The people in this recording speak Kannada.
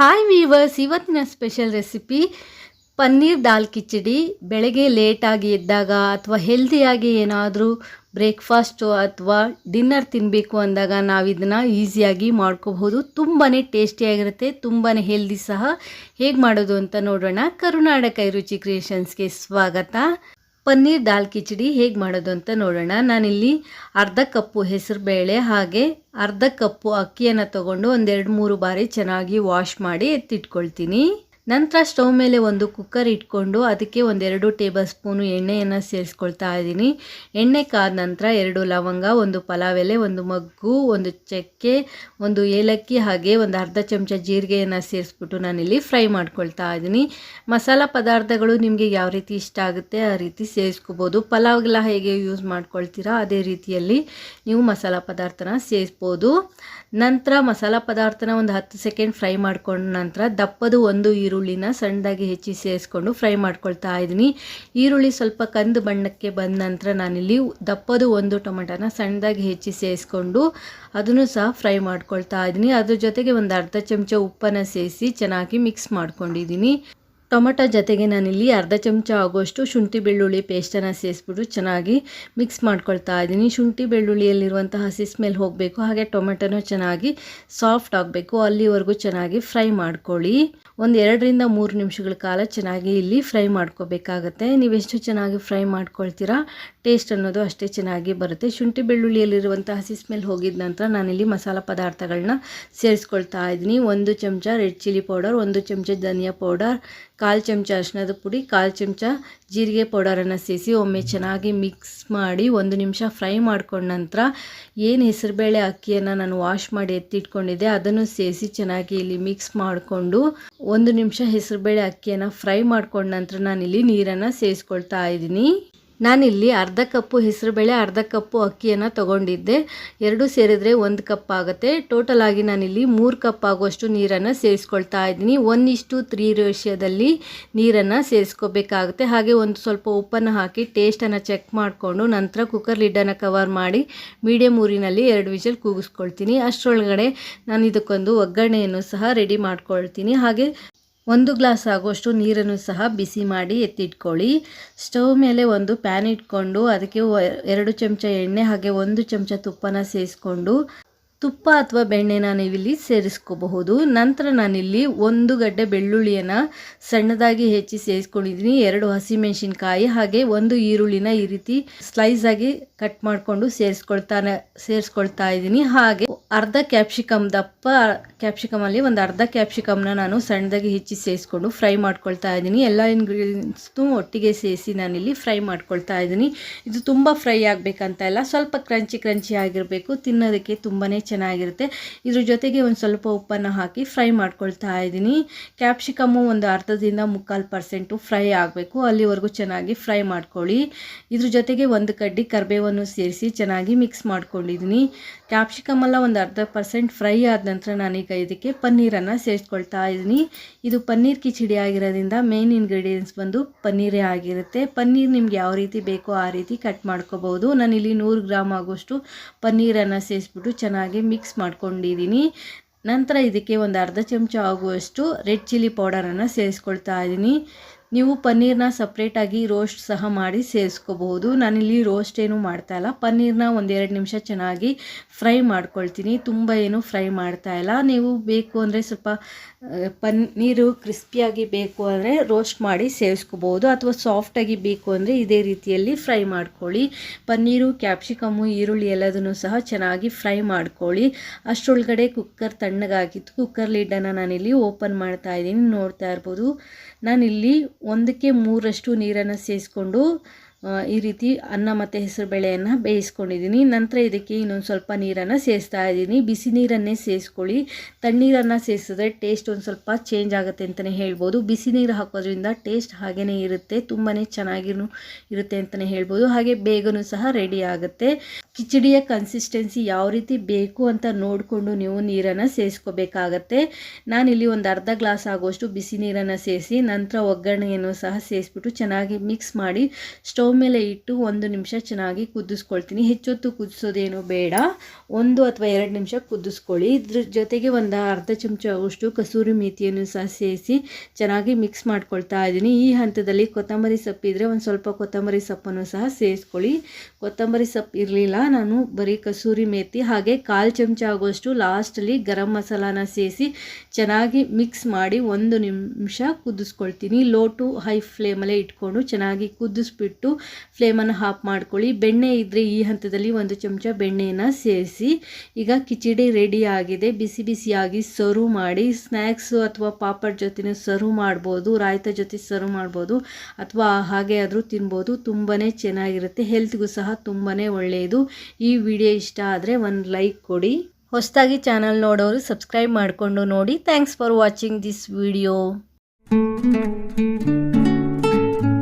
ಹಾಯ್ ವೀವರ್ಸ್ ಇವತ್ತಿನ ಸ್ಪೆಷಲ್ ರೆಸಿಪಿ ಪನ್ನೀರ್ ದಾಲ್ ಕಿಚಡಿ. ಬೆಳಗ್ಗೆ ಲೇಟಾಗಿ ಎದ್ದಾಗ ಅಥವಾ ಹೆಲ್ದಿಯಾಗಿ ಏನಾದರೂ ಬ್ರೇಕ್ಫಾಸ್ಟು ಅಥವಾ ಡಿನ್ನರ್ ತಿನ್ನಬೇಕು ಅಂದಾಗ ನಾವು ಇದನ್ನು ಈಸಿಯಾಗಿ ಮಾಡ್ಕೋಬಹುದು. ತುಂಬಾ ಟೇಸ್ಟಿಯಾಗಿರುತ್ತೆ ತುಂಬಾ ಹೆಲ್ದಿ ಸಹ. ಹೇಗೆ ಮಾಡೋದು ಅಂತ ನೋಡೋಣ. ಕರುನಾಡ ರುಚಿ ಕ್ರಿಯೇಷನ್ಸ್ಗೆ ಸ್ವಾಗತ. ಪನ್ನೀರ್ ದಾಲ್ ಕಿಚಡಿ ಹೇಗೆ ಮಾಡೋದು ಅಂತ ನೋಡೋಣ. ನಾನಿಲ್ಲಿ ಅರ್ಧ ಕಪ್ಪು ಹೆಸರುಬೇಳೆ ಹಾಗೆ ಅರ್ಧ ಕಪ್ಪು ಅಕ್ಕಿಯನ್ನು ತಗೊಂಡು ಒಂದೆರಡು ಮೂರು ಬಾರಿ ಚೆನ್ನಾಗಿ ವಾಶ್ ಮಾಡಿ ಎತ್ತಿಟ್ಕೊಳ್ತೀನಿ. ನಂತರ ಸ್ಟವ್ ಮೇಲೆ ಒಂದು ಕುಕ್ಕರ್ ಇಟ್ಕೊಂಡು ಅದಕ್ಕೆ ಒಂದೆರಡು ಟೇಬಲ್ ಸ್ಪೂನು ಎಣ್ಣೆಯನ್ನು ಸೇರಿಸ್ಕೊಳ್ತಾ ಇದ್ದೀನಿ. ಎಣ್ಣೆ ಕಾದ ನಂತರ ಎರಡು ಲವಂಗ, ಒಂದು ಪಲಾವ್ ಎಲೆ, ಒಂದು ಮಗ್ಗು, ಒಂದು ಚಕ್ಕೆ, ಒಂದು ಏಲಕ್ಕಿ ಹಾಗೆ ಒಂದು ಅರ್ಧ ಚಮಚ ಜೀರಿಗೆಯನ್ನು ಸೇರಿಸ್ಬಿಟ್ಟು ನಾನಿಲ್ಲಿ ಫ್ರೈ ಮಾಡ್ಕೊಳ್ತಾ ಇದ್ದೀನಿ. ಮಸಾಲ ಪದಾರ್ಥಗಳು ನಿಮಗೆ ಯಾವ ರೀತಿ ಇಷ್ಟ ಆಗುತ್ತೆ ಆ ರೀತಿ ಸೇರಿಸ್ಕೋಬೋದು. ಪಲಾವ್ಗೆಲ್ಲ ಹೇಗೆ ಯೂಸ್ ಮಾಡ್ಕೊಳ್ತೀರಾ ಅದೇ ರೀತಿಯಲ್ಲಿ ನೀವು ಮಸಾಲ ಪದಾರ್ಥನ ಸೇರಿಸ್ಬೋದು. ನಂತರ ಮಸಾಲ ಪದಾರ್ಥನ ಒಂದು ಹತ್ತು ಸೆಕೆಂಡ್ ಫ್ರೈ ಮಾಡ್ಕೊಂಡ ನಂತರ ದಪ್ಪದು ಒಂದು ಈರುಳ್ಳಿನ ಸಣ್ಣದಾಗಿ ಹೆಚ್ಚಿ ಸೇರಿಸ್ಕೊಂಡು ಫ್ರೈ ಮಾಡ್ಕೊಳ್ತಾ ಇದ್ದೀನಿ. ಈರುಳ್ಳಿ ಸ್ವಲ್ಪ ಕಂದು ಬಣ್ಣಕ್ಕೆ ಬಂದ ನಂತರ ನಾನಿಲ್ಲಿ ದಪ್ಪದು ಒಂದು ಟೊಮೆಟೊನ ಸಣ್ಣದಾಗಿ ಹೆಚ್ಚಿ ಸೇರಿಸ್ಕೊಂಡು ಅದನ್ನು ಸಹ ಫ್ರೈ ಮಾಡ್ಕೊಳ್ತಾ ಇದ್ದೀನಿ. ಅದ್ರ ಜೊತೆಗೆ ಒಂದು ಅರ್ಧ ಚಮಚ ಉಪ್ಪನ್ನು ಸೇರಿಸಿ ಚೆನ್ನಾಗಿ ಮಿಕ್ಸ್ ಮಾಡ್ಕೊಂಡಿದ್ದೀನಿ. ಟೊಮೆಟೊ ಜೊತೆಗೆ ನಾನಿಲ್ಲಿ ಅರ್ಧ ಚಮಚ ಆಗುವಷ್ಟು ಶುಂಠಿ ಬೆಳ್ಳುಳ್ಳಿ ಪೇಸ್ಟನ್ನು ಸೇರಿಸ್ಬಿಟ್ಟು ಚೆನ್ನಾಗಿ ಮಿಕ್ಸ್ ಮಾಡ್ಕೊಳ್ತಾ ಇದ್ದೀನಿ. ಶುಂಠಿ ಬೆಳ್ಳುಳ್ಳಿಯಲ್ಲಿರುವಂಥ ಹಸಿ ಸ್ಮೆಲ್ ಹೋಗಬೇಕು. ಹಾಗೆ ಟೊಮೆಟೊನೂ ಚೆನ್ನಾಗಿ ಸಾಫ್ಟ್ ಆಗಬೇಕು. ಅಲ್ಲಿವರೆಗೂ ಚೆನ್ನಾಗಿ ಫ್ರೈ ಮಾಡ್ಕೊಳ್ಳಿ. ಒಂದು ಎರಡರಿಂದ ಮೂರು ನಿಮಿಷಗಳ ಕಾಲ ಚೆನ್ನಾಗಿ ಇಲ್ಲಿ ಫ್ರೈ ಮಾಡ್ಕೋಬೇಕಾಗತ್ತೆ. ನೀವೆಷ್ಟು ಚೆನ್ನಾಗಿ ಫ್ರೈ ಮಾಡ್ಕೊಳ್ತೀರಾ ಟೇಸ್ಟ್ ಅನ್ನೋದು ಅಷ್ಟೇ ಚೆನ್ನಾಗಿ ಬರುತ್ತೆ. ಶುಂಠಿ ಬೆಳ್ಳುಳ್ಳಿಯಲ್ಲಿರುವಂಥ ಹಸಿ ಸ್ಮೆಲ್ ಹೋಗಿದ ನಂತರ ನಾನಿಲ್ಲಿ ಮಸಾಲೆ ಪದಾರ್ಥಗಳನ್ನ ಸೇರಿಸ್ಕೊಳ್ತಾ ಇದ್ದೀನಿ. ಒಂದು ಚಮಚ ರೆಡ್ ಚಿಲ್ಲಿ ಪೌಡರ್ ಒಂದು ಚಮಚ ಧನಿಯಾ ಪೌಡರ್ ಕಾಲು ಚಮಚ ಅರಿಶಿನದ ಪುಡಿ, ಕಾಲು ಚಮಚ ಜೀರಿಗೆ ಪೌಡರನ್ನು ಸೇರಿಸಿ ಒಮ್ಮೆ ಚೆನ್ನಾಗಿ ಮಿಕ್ಸ್ ಮಾಡಿ ಒಂದು ನಿಮಿಷ ಫ್ರೈ ಮಾಡ್ಕೊಂಡ ನಂತರ ಏನು ಹೆಸರುಬೇಳೆ ಅಕ್ಕಿಯನ್ನು ನಾನು ವಾಶ್ ಮಾಡಿ ಎತ್ತಿಟ್ಕೊಂಡಿದ್ದೆ, ಅದನ್ನು ಸೇರಿಸಿ ಚೆನ್ನಾಗಿ ಇಲ್ಲಿ ಮಿಕ್ಸ್ ಮಾಡಿಕೊಂಡು ಒಂದು ನಿಮಿಷ ಹೆಸರುಬೇಳೆ ಅಕ್ಕಿಯನ್ನು ಫ್ರೈ ಮಾಡ್ಕೊಂಡ ನಂತರ ನಾನಿಲ್ಲಿ ನೀರನ್ನು ಸೇರಿಸ್ಕೊಳ್ತಾ ಇದ್ದೀನಿ. ನಾನಿಲ್ಲಿ ಅರ್ಧ ಕಪ್ಪು ಹೆಸರುಬೇಳೆ ಅರ್ಧ ಕಪ್ಪು ಅಕ್ಕಿಯನ್ನು ತಗೊಂಡಿದ್ದೆ. ಎರಡು ಸೇರಿದರೆ ಒಂದು ಕಪ್ ಆಗುತ್ತೆ. ಟೋಟಲ್ ಆಗಿ ನಾನಿಲ್ಲಿ ಮೂರು ಕಪ್ ಆಗುವಷ್ಟು ನೀರನ್ನು ಸೇರಿಸ್ಕೊಳ್ತಾ ಇದ್ದೀನಿ. ಒನ್ ಇಷ್ಟು ತ್ರೀ ರೇಷಿಯೋದಲ್ಲಿ ನೀರನ್ನು ಸೇರಿಸ್ಕೋಬೇಕಾಗುತ್ತೆ. ಹಾಗೆ ಒಂದು ಸ್ವಲ್ಪ ಉಪ್ಪನ್ನು ಹಾಕಿ ಟೇಸ್ಟನ್ನು ಚೆಕ್ ಮಾಡಿಕೊಂಡು ನಂತರ ಕುಕ್ಕರ್ ಲಿಡ್ಡನ್ನು ಕವರ್ ಮಾಡಿ ಮೀಡಿಯಮ್ ಊರಿನಲ್ಲಿ ಎರಡು ವಿಷಲ್ ಕೂಗಿಸ್ಕೊಳ್ತೀನಿ. ಅಷ್ಟರೊಳಗಡೆ ನಾನು ಇದಕ್ಕೊಂದು ಒಗ್ಗರಣೆಯನ್ನು ಸಹ ರೆಡಿ ಮಾಡ್ಕೊಳ್ತೀನಿ. ಹಾಗೆ ಒಂದು ಗ್ಲಾಸ್ ಆಗೋಷ್ಟು ನೀರನ್ನು ಸಹ ಬಿಸಿ ಮಾಡಿ ಎತ್ತಿಟ್ಕೊಳ್ಳಿ. ಸ್ಟವ್ ಮೇಲೆ ಒಂದು ಪ್ಯಾನ್ ಇಟ್ಕೊಂಡು ಅದಕ್ಕೆ ಎರಡು ಚಮಚ ಎಣ್ಣೆ ಹಾಗೆ ಒಂದು ಚಮಚ ತುಪ್ಪನ ಸೇರಿಸ್ಕೊಂಡು, ತುಪ್ಪ ಅಥವಾ ಬೆಣ್ಣೆನ ನೀವಿಲ್ಲಿ ಸೇರಿಸ್ಕೋಬಹುದು. ನಂತರ ನಾನಿಲ್ಲಿ ಒಂದು ಗಡ್ಡೆ ಬೆಳ್ಳುಳ್ಳಿಯನ್ನು ಸಣ್ಣದಾಗಿ ಹೆಚ್ಚಿ ಸೇರಿಸ್ಕೊಂಡಿದ್ದೀನಿ. ಎರಡು ಹಸಿಮೆಣಸಿನ್ಕಾಯಿ ಹಾಗೆ ಒಂದು ಈರುಳ್ಳಿನ ಈ ರೀತಿ ಸ್ಲೈಸ್ ಆಗಿ ಕಟ್ ಮಾಡಿಕೊಂಡು ಸೇರಿಸ್ಕೊಳ್ತಾನೆ, ಸೇರಿಸ್ಕೊಳ್ತಾ ಇದ್ದೀನಿ. ಹಾಗೆ ಅರ್ಧ ಕ್ಯಾಪ್ಸಿಕಮ್ ದಪ್ಪ ಕ್ಯಾಪ್ಸಿಕಮಲ್ಲಿ ಒಂದು ಅರ್ಧ ಕ್ಯಾಪ್ಸಿಕಮ್ನ ನಾನು ಸಣ್ಣದಾಗಿ ಹೆಚ್ಚಿ ಸೇರಿಸ್ಕೊಂಡು ಫ್ರೈ ಮಾಡ್ಕೊಳ್ತಾ ಇದ್ದೀನಿ. ಎಲ್ಲ ಇಂಗ್ರೀಡಿಯೆಂಟ್ಸ್ನೂ ಒಟ್ಟಿಗೆ ಸೇರಿಸಿ ನಾನಿಲ್ಲಿ ಫ್ರೈ ಮಾಡ್ಕೊಳ್ತಾ ಇದ್ದೀನಿ. ಇದು ತುಂಬ ಫ್ರೈ ಆಗಬೇಕಂತ ಇಲ್ಲ, ಸ್ವಲ್ಪ ಕ್ರಂಚಿ ಕ್ರಂಚಿ ಆಗಿರಬೇಕು, ತಿನ್ನೋದಕ್ಕೆ ತುಂಬಾ ಚೆನ್ನಾಗಿರುತ್ತೆ. ಇದ್ರ ಜೊತೆಗೆ ಒಂದು ಸ್ವಲ್ಪ ಉಪ್ಪನ್ನು ಹಾಕಿ ಫ್ರೈ ಮಾಡ್ಕೊಳ್ತಾ ಇದ್ದೀನಿ. ಕ್ಯಾಪ್ಸಿಕಮ್ಮು ಒಂದು ಅರ್ಧದಿಂದ ಮುಕ್ಕಾಲು ಪರ್ಸೆಂಟು ಫ್ರೈ ಆಗಬೇಕು. ಅಲ್ಲಿವರೆಗೂ ಚೆನ್ನಾಗಿ ಫ್ರೈ ಮಾಡ್ಕೊಳ್ಳಿ. ಇದ್ರ ಜೊತೆಗೆ ಒಂದು ಕಡ್ಡಿ ಕರಿಬೇವನ್ನು ಸೇರಿಸಿ ಚೆನ್ನಾಗಿ ಮಿಕ್ಸ್ ಮಾಡ್ಕೊಂಡಿದ್ದೀನಿ. ಕ್ಯಾಪ್ಸಿಕಮ್ ಎಲ್ಲ ಒಂದು ಅರ್ಧ ಪರ್ಸೆಂಟ್ ಫ್ರೈ ಆದ ನಂತರ ನಾನೀಗ ಇದಕ್ಕೆ ಪನ್ನೀರನ್ನು ಸೇರಿಸ್ಕೊಳ್ತಾ ಇದ್ದೀನಿ. ಇದು ಪನ್ನೀರ್ ಕಿಚಡಿ ಆಗಿರೋದ್ರಿಂದ ಮೇನ್ ಇಂಗ್ರೀಡಿಯೆಂಟ್ಸ್ ಬಂದು ಪನ್ನೀರೇ ಆಗಿರುತ್ತೆ. ಪನ್ನೀರ್ ನಿಮ್ಗೆ ಯಾವ ರೀತಿ ಬೇಕೋ ಆ ರೀತಿ ಕಟ್ ಮಾಡ್ಕೋಬೋದು ನಾನಿಲ್ಲಿ ನೂರು ಗ್ರಾಮ್ ಆಗುವಷ್ಟು ಪನ್ನೀರನ್ನು ಸೇರಿಸ್ಬಿಟ್ಟು ಚೆನ್ನಾಗಿ ಮಿಕ್ಸ್ ಮಾಡ್ಕೊಂಡಿದ್ದೀನಿ. ನಂತರ ಇದಕ್ಕೆ ಒಂದು ಅರ್ಧ ಚಮಚ ಆಗುವಷ್ಟು ರೆಡ್ ಚಿಲ್ಲಿ ಪೌಡರನ್ನು ಸೇರಿಸ್ಕೊಳ್ತಾ ಇದ್ದೀನಿ. ನೀವು ಪನ್ನೀರ್ನ ಸಪ್ರೇಟಾಗಿ ರೋಸ್ಟ್ ಸಹ ಮಾಡಿ ಸೇರಿಸ್ಕೋಬಹುದು. ನಾನಿಲ್ಲಿ ರೋಸ್ಟ್ ಏನು ಮಾಡ್ತಾ ಇಲ್ಲ. ಪನ್ನೀರ್ನ ಒಂದೆರಡು ನಿಮಿಷ ಚೆನ್ನಾಗಿ ಫ್ರೈ ಮಾಡ್ಕೊಳ್ತೀನಿ. ತುಂಬ ಏನು ಫ್ರೈ ಮಾಡ್ತಾ ಇಲ್ಲ. ನೀವು ಬೇಕು ಅಂದರೆ ಸ್ವಲ್ಪ ಪನ್ನೀರು ಕ್ರಿಸ್ಪಿಯಾಗಿ ಬೇಕು ಅಂದರೆ ರೋಸ್ಟ್ ಮಾಡಿ ಸೇರಿಸ್ಕೋಬಹುದು. ಅಥವಾ ಸಾಫ್ಟಾಗಿ ಬೇಕು ಅಂದರೆ ಇದೇ ರೀತಿಯಲ್ಲಿ ಫ್ರೈ ಮಾಡ್ಕೊಳ್ಳಿ. ಪನ್ನೀರು ಕ್ಯಾಪ್ಸಿಕಮ್ಮು ಈರುಳ್ಳಿ ಎಲ್ಲದನ್ನು ಸಹ ಚೆನ್ನಾಗಿ ಫ್ರೈ ಮಾಡ್ಕೊಳ್ಳಿ. ಅಷ್ಟರೊಳಗಡೆ ಕುಕ್ಕರ್ ತಣ್ಣಗಾಗಿತ್ತು. ಕುಕ್ಕರ್ ಲಿಡ್ಡನ್ನು ನಾನಿಲ್ಲಿ ಓಪನ್ ಮಾಡ್ತಾ ಇದ್ದೀನಿ. ನೋಡ್ತಾ ಇರ್ಬೋದು. ನಾನಿಲ್ಲಿ ಒಂದಕ್ಕೆ ಮೂರಷ್ಟು ನೀರನ್ನು ಸೇರಿಸ್ಕೊಂಡು ಈ ರೀತಿ ಅನ್ನ ಮತ್ತು ಹೆಸರುಬೇಳೆಯನ್ನು ಬೇಯಿಸ್ಕೊಂಡಿದ್ದೀನಿ. ನಂತರ ಇದಕ್ಕೆ ಇನ್ನೊಂದು ಸ್ವಲ್ಪ ನೀರನ್ನು ಸೇರಿಸ್ತಾ ಇದ್ದೀನಿ. ಬಿಸಿ ನೀರನ್ನೇ ಸೇರಿಸ್ಕೊಳ್ಳಿ ತಣ್ಣೀರನ್ನು ಸೇರಿಸಿದ್ರೆ ಟೇಸ್ಟ್ ಒಂದು ಸ್ವಲ್ಪ ಚೇಂಜ್ ಆಗುತ್ತೆ ಅಂತಲೇ ಹೇಳ್ಬೋದು. ಬಿಸಿ ನೀರು ಹಾಕೋದ್ರಿಂದ ಟೇಸ್ಟ್ ಹಾಗೇ ಇರುತ್ತೆ. ತುಂಬಾ ಚೆನ್ನಾಗಿಯೂ ಇರುತ್ತೆ ಅಂತಲೇ ಹೇಳ್ಬೋದು. ಹಾಗೆ ಬೇಗನೂ ಸಹ ರೆಡಿ ಆಗುತ್ತೆ. ಕಿಚಡಿಯ ಕನ್ಸಿಸ್ಟೆನ್ಸಿ ಯಾವ ರೀತಿ ಬೇಕು ಅಂತ ನೋಡಿಕೊಂಡು ನೀವು ನೀರನ್ನು ಸೇರಿಸ್ಕೋಬೇಕಾಗತ್ತೆ ನಾನಿಲ್ಲಿ ಒಂದು ಅರ್ಧ ಗ್ಲಾಸ್ ಆಗುವಷ್ಟು ಬಿಸಿ ನೀರನ್ನು ಸೇರಿಸಿ ನಂತರ ಒಗ್ಗರಣೆಯನ್ನು ಸಹ ಸೇರಿಸ್ಬಿಟ್ಟು ಚೆನ್ನಾಗಿ ಮಿಕ್ಸ್ ಮಾಡಿ ಸ್ಟವ್ ಮೇಲೆ ಇಟ್ಟು ಒಂದು ನಿಮಿಷ ಚೆನ್ನಾಗಿ ಕುದಿಸ್ಕೊಳ್ತೀನಿ. ಹೆಚ್ಚೊತ್ತು ಕುದಿಸೋದೇನು ಬೇಡ. ಒಂದು ಅಥವಾ ಎರಡು ನಿಮಿಷ ಕುದಿಸ್ಕೊಳ್ಳಿ. ಇದ್ರ ಜೊತೆಗೆ ಒಂದು ಅರ್ಧ ಚಮಚ ಆಗುವಷ್ಟು ಕಸೂರಿ ಮೇಥಿಯನ್ನು ಸಹ ಸೇರಿಸಿ ಚೆನ್ನಾಗಿ ಮಿಕ್ಸ್ ಮಾಡ್ಕೊಳ್ತಾ ಇದ್ದೀನಿ. ಈ ಹಂತದಲ್ಲಿ ಕೊತ್ತಂಬರಿ ಸೊಪ್ಪಿದ್ರೆ ಒಂದು ಸ್ವಲ್ಪ ಕೊತ್ತಂಬರಿ ಸೊಪ್ಪನ್ನು ಸಹ ಸೇರಿಸ್ಕೊಳ್ಳಿ ಕೊತ್ತಂಬರಿ ಸೊಪ್ಪು ಇರಲಿಲ್ಲ ನಾನು ಬರೀ ಕಸೂರಿ ಮೇತಿ, ಹಾಗೆ ಕಾಲು ಚಮಚ ಆಗುವಷ್ಟು ಲಾಸ್ಟಲ್ಲಿ ಗರಂ ಮಸಾಲಾನ ಸೇರಿಸಿ ಚೆನ್ನಾಗಿ ಮಿಕ್ಸ್ ಮಾಡಿ ಒಂದು ನಿಮಿಷ ಕುದಿಸ್ಕೊಳ್ತೀನಿ. ಲೋ ಟು ಹೈ ಫ್ಲೇಮಲ್ಲೇ ಇಟ್ಕೊಂಡು ಚೆನ್ನಾಗಿ ಕುದಿಸ್ಬಿಟ್ಟು ಫ್ಲೇಮನ್ನು ಹಾಫ್ ಮಾಡ್ಕೊಳ್ಳಿ. ಬೆಣ್ಣೆ ಇದ್ದರೆ ಈ ಹಂತದಲ್ಲಿ ಒಂದು ಚಮಚ ಬೆಣ್ಣೆಯನ್ನು ಸೇರಿಸಿ ಈಗ ಕಿಚಡಿ ರೆಡಿ ಆಗಿದೆ. ಬಿಸಿ ಬಿಸಿಯಾಗಿ ಸರ್ವ್ ಮಾಡಿ ಸ್ನ್ಯಾಕ್ಸು ಅಥವಾ ಪಾಪಡ್ ಜೊತೆ ಸರ್ವ್ ಮಾಡ್ಬೋದು, ರಾಯ್ತ ಜೊತೆ ಸರ್ವ್ ಮಾಡ್ಬೋದು ಅಥವಾ ಹಾಗೆ ಆದರೂ ತಿನ್ಬೋದು. ತುಂಬಾ ಚೆನ್ನಾಗಿರುತ್ತೆ. ಹೆಲ್ತ್ಗೂ ಸಹ ತುಂಬಾ ಒಳ್ಳೆಯದು ಈ ವಿಡಿಯೋ ಇಷ್ಟ ಆದರೆ ಒಂದು ಲೈಕ್ ಕೊಡಿ. ಹೊಸದಾಗಿ ಚಾನಲ್ ನೋಡೋರು ಸಬ್ಸ್ಕ್ರೈಬ್ ಮಾಡಿಕೊಂಡು ನೋಡಿ. Thanks for watching this video